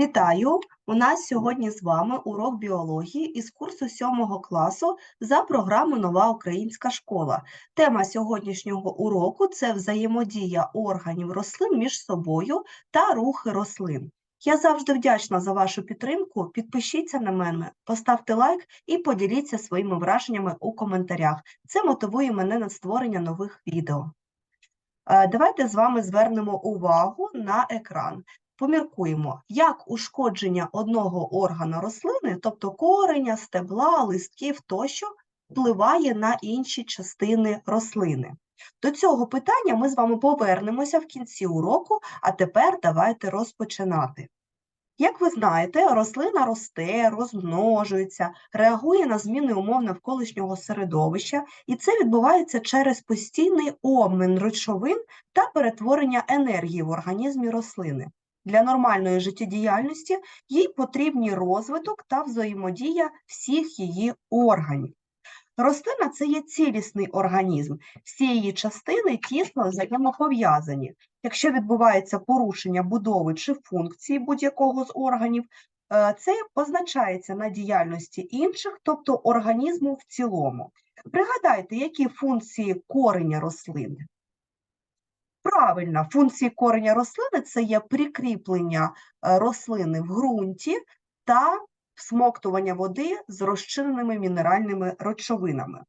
Вітаю! У нас сьогодні з вами урок біології із курсу 7 класу за програмою Нова українська школа. Тема сьогоднішнього уроку це взаємодія органів рослин між собою та рухи рослин. Я завжди вдячна за вашу підтримку. Підпишіться на мене, поставте лайк і поділіться своїми враженнями у коментарях. Це мотивує мене на створення нових відео. Е, Давайте з вами звернемо увагу на екран. Поміркуємо, як ушкодження одного органа рослини, тобто кореня, стебла, листків тощо, впливає на інші частини рослини. До цього питання ми з вами повернемося в кінці уроку, а тепер давайте розпочинати. Як ви знаєте, рослина росте, розмножується, реагує на зміни умов навколишнього середовища, і це відбувається через постійний обмін речовин та перетворення енергії в організмі рослини. Для нормальної життєдіяльності їй потрібні розвиток та взаємодія всіх її органів. Рослина це є цілісний організм, всі її частини тісно взаємопов'язані. Якщо відбувається порушення будови чи функції будь-якого з органів, е, це позначається на діяльності інших, тобто організму в цілому. Пригадайте, які функції кореня рослини? Правильно, функції кореня рослини це є прикріплення е, рослини в ґрунті та всмоктування води з розчиненими мінеральними речовинами.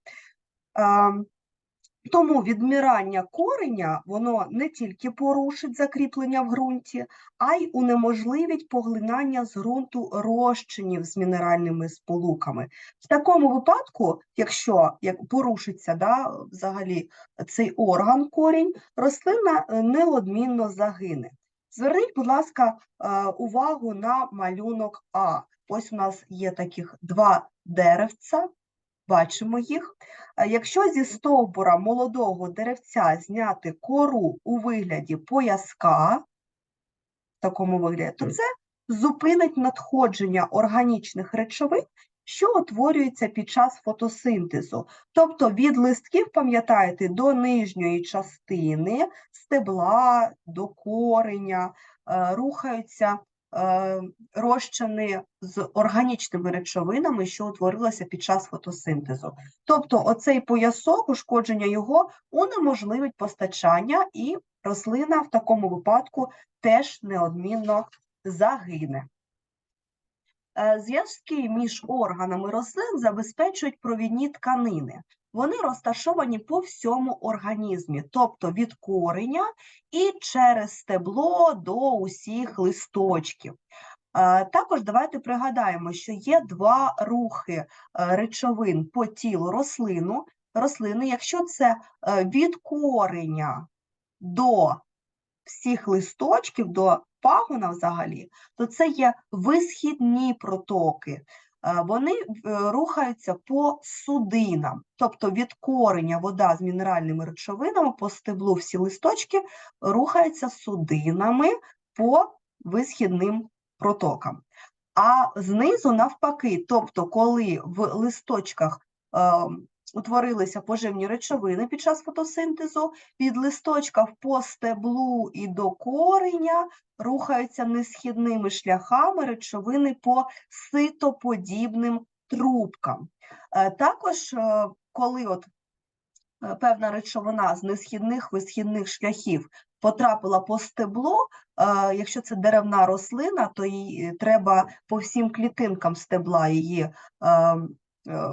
Тому відмирання кореня воно не тільки порушить закріплення в ґрунті, а й унеможливить поглинання з ґрунту розчинів з мінеральними сполуками. В такому випадку, якщо як порушиться да, взагалі цей орган корінь, рослина е, неодмінно загине. Зверніть, будь ласка, е, увагу на малюнок А. Ось у нас є таких два деревця, бачимо їх. Е, Якщо зі стовбура молодого деревця зняти кору у вигляді пояска, в такому вигляді, то це зупинить надходження органічних речовин, що утворюються під час фотосинтезу. Тобто від листків, пам'ятаєте, до нижньої частини стебла, до кореня е, рухаються розчини з органічними речовинами, що утворилися під час фотосинтезу. Тобто оцей поясок, ушкодження його унеможливить постачання, і рослина в такому випадку теж неодмінно загине. Е, Зв'язки між органами рослин забезпечують провідні тканини. Вони розташовані по всьому організмі, тобто від кореня і через стебло до усіх листочків. Е, Також давайте пригадаємо, що є два рухи е, речовин по тілу рослину, рослини. Якщо це е, від кореня до всіх листочків, до пагона взагалі, то це є висхідні протоки. Е, Вони е, рухаються по судинам, тобто від кореня вода з мінеральними речовинами по стеблу всі листочки рухаються судинами по висхідним протокам. А знизу навпаки, тобто, коли в листочках е, утворилися поживні речовини під час фотосинтезу, від листочка по стеблу і до кореня рухаються несхідними шляхами речовини по ситоподібним трубкам. Е, Також, е, коли от е, певна речовина з несхідних висхідних шляхів потрапила по стебло, якщо це деревна рослина, то їй треба по всім клітинкам стебла її е, е,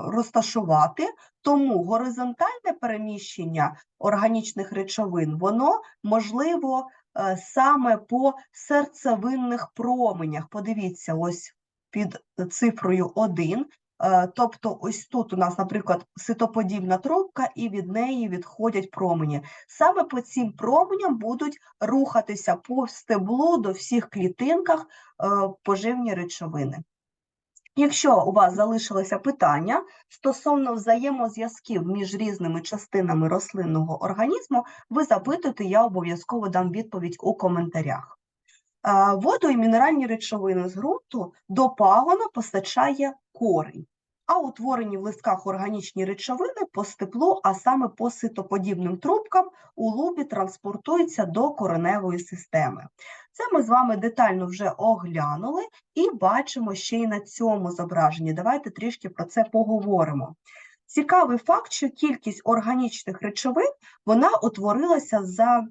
розташувати, тому горизонтальне переміщення органічних речовин, воно можливо е, саме по серцевинних променях. Подивіться, ось під цифрою 1. Е, Тобто, ось тут у нас, наприклад, ситоподібна трубка, і від неї відходять промені. Саме по цим променям будуть рухатися по стеблу до всіх клітинках е, поживні речовини. Якщо у вас залишилися питання стосовно взаємозв'язків між різними частинами рослинного організму, ви запитуйте, я обов'язково дам відповідь у коментарях. Воду і мінеральні речовини з ґрунту до пагона постачає корінь. а утворені в листках органічні речовини по степлу, а саме по ситоподібним трубкам у лубі транспортуються до кореневої системи. Це ми з вами детально вже оглянули і бачимо ще й на цьому зображенні. Давайте трішки про це поговоримо. Цікавий факт, що кількість органічних речовин вона утворилася за,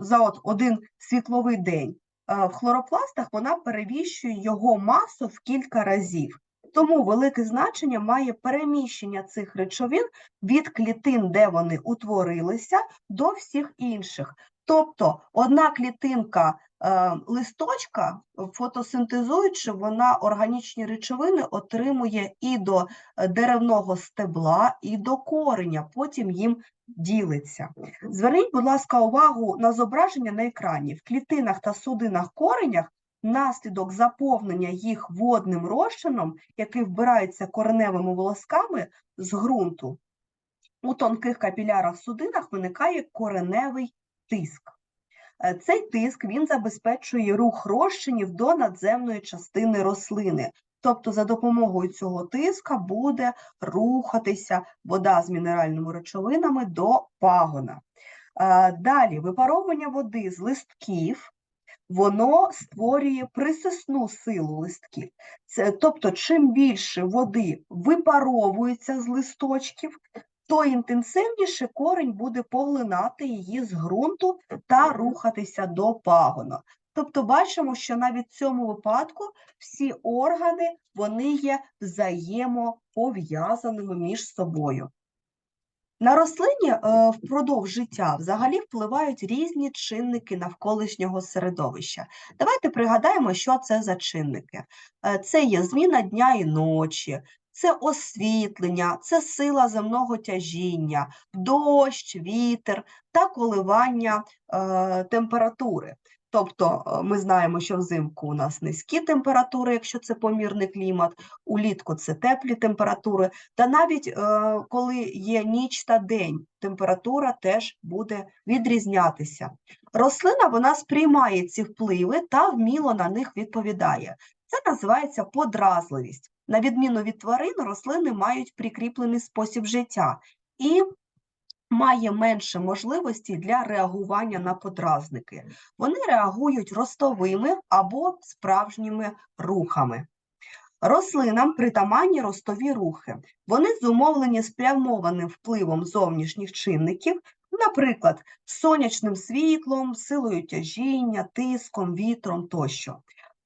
за от один світловий день. Е, В хлоропластах вона перевищує його масу в кілька разів. Тому велике значення має переміщення цих речовин від клітин, де вони утворилися, до всіх інших. Тобто одна клітинка е, листочка, фотосинтезуючи, вона органічні речовини отримує і до е, деревного стебла, і до кореня, потім їм ділиться. Зверніть, будь ласка, увагу на зображення на екрані. В клітинах та судинах коренях внаслідок заповнення їх водним розчином, який вбирається кореневими волосками з ґрунту, у тонких капілярах судинах виникає кореневий тиск. Е, Цей тиск він забезпечує рух розчинів до надземної частини рослини. Тобто за допомогою цього тиска буде рухатися вода з мінеральними речовинами до пагона. Е, Далі випаровування води з листків, воно створює присисну силу листків. Це, тобто, чим більше води випаровується з листочків, то інтенсивніше корінь буде поглинати її з ґрунту та рухатися до пагона. Тобто бачимо, що навіть в цьому випадку всі органи вони є взаємопов'язаними між собою. На рослині е, впродовж життя взагалі впливають різні чинники навколишнього середовища. Давайте пригадаємо, що це за чинники. Е, Це є зміна дня і ночі, це освітлення, це сила земного тяжіння, дощ, вітер та коливання е, температури. Тобто е, ми знаємо, що взимку у нас низькі температури, якщо це помірний клімат, улітку це теплі температури, та навіть е, коли є ніч та день, температура теж буде відрізнятися. Рослина вона сприймає ці впливи та вміло на них відповідає. Це називається подразливість. На відміну від тварин, рослини мають прикріплений спосіб життя і має менше можливостей для реагування на подразники. Вони реагують ростовими або справжніми рухами. Рослинам притаманні ростові рухи. Вони зумовлені спрямованим впливом зовнішніх чинників, наприклад, сонячним світлом, силою тяжіння, тиском, вітром тощо.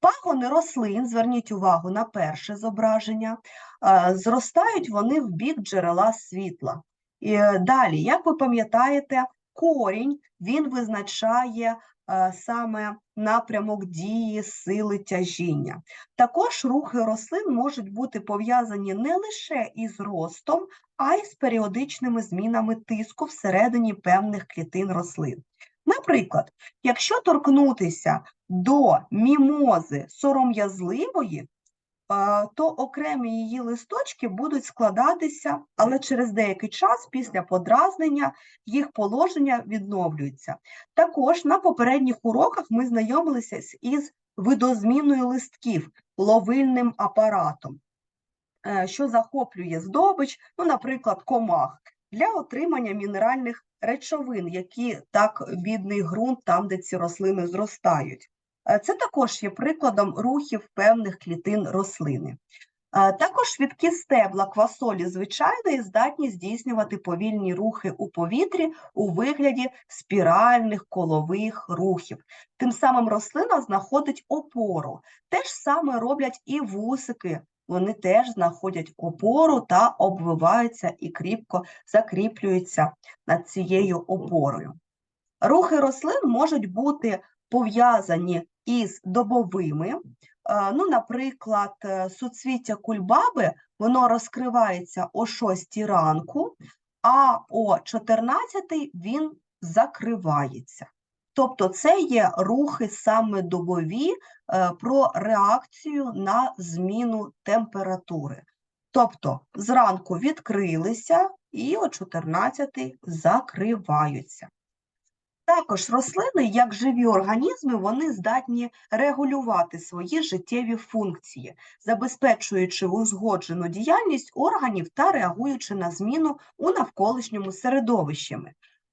Пагони рослин, зверніть увагу на перше зображення, е, зростають вони в бік джерела світла. І е, далі, як ви пам'ятаєте, корінь він визначає е, саме напрямок дії сили тяжіння. Також рухи рослин можуть бути пов'язані не лише із ростом, а й з періодичними змінами тиску всередині певних клітин рослин. Наприклад, якщо торкнутися до мімози сором'язливої, то окремі її листочки будуть складатися, але через деякий час після подразнення їх положення відновлюється. Також на попередніх уроках ми знайомилися із видозміною листків ловильним апаратом, е, що захоплює здобич, ну, наприклад, комах, для отримання мінеральних речовин, які так бідний ґрунт там, де ці рослини зростають. Е, Це також є прикладом рухів певних клітин рослини. Е, Також швидкі стебла квасолі звичайної здатні здійснювати повільні рухи у повітрі у вигляді спіральних колових рухів. Тим самим рослина знаходить опору. Те ж саме роблять і вусики. Вони теж знаходять опору та обвиваються і кріпко закріплюються над цією опорою. Рухи рослин можуть бути пов'язані із добовими. Е, Ну, наприклад, е, суцвіття кульбаби воно розкривається о 6 ранку, а о 14 він закривається. Тобто це є рухи саме добові е, про реакцію на зміну температури. Тобто зранку відкрилися і о 14 закриваються. Також рослини, як живі організми, вони здатні регулювати свої життєві функції, забезпечуючи узгоджену діяльність органів та реагуючи на зміну у навколишньому середовищі.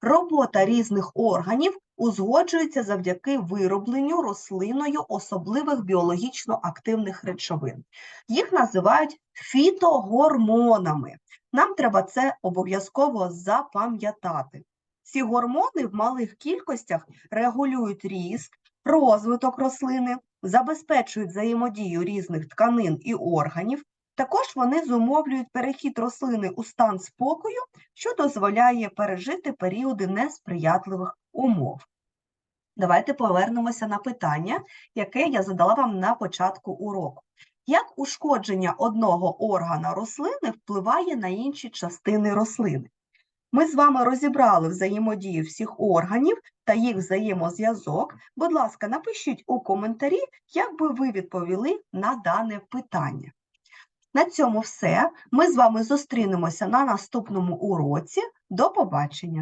Робота різних органів узгоджується завдяки виробленню рослиною особливих біологічно активних речовин. Їх називають фітогормонами. Нам треба це обов'язково запам'ятати. Ці гормони в малих кількостях регулюють ріст, розвиток рослини, забезпечують взаємодію різних тканин і органів. Також вони зумовлюють перехід рослини у стан спокою, що дозволяє пережити періоди несприятливих умов. Давайте повернемося на питання, яке я задала вам на початку уроку. Як ушкодження одного органа рослини впливає на інші частини рослини? Ми з вами розібрали взаємодію всіх органів та їх взаємозв'язок. Будь ласка, напишіть у коментарі, як би ви відповіли на дане питання. На цьому все. Ми з вами зустрінемося на наступному уроці. До побачення!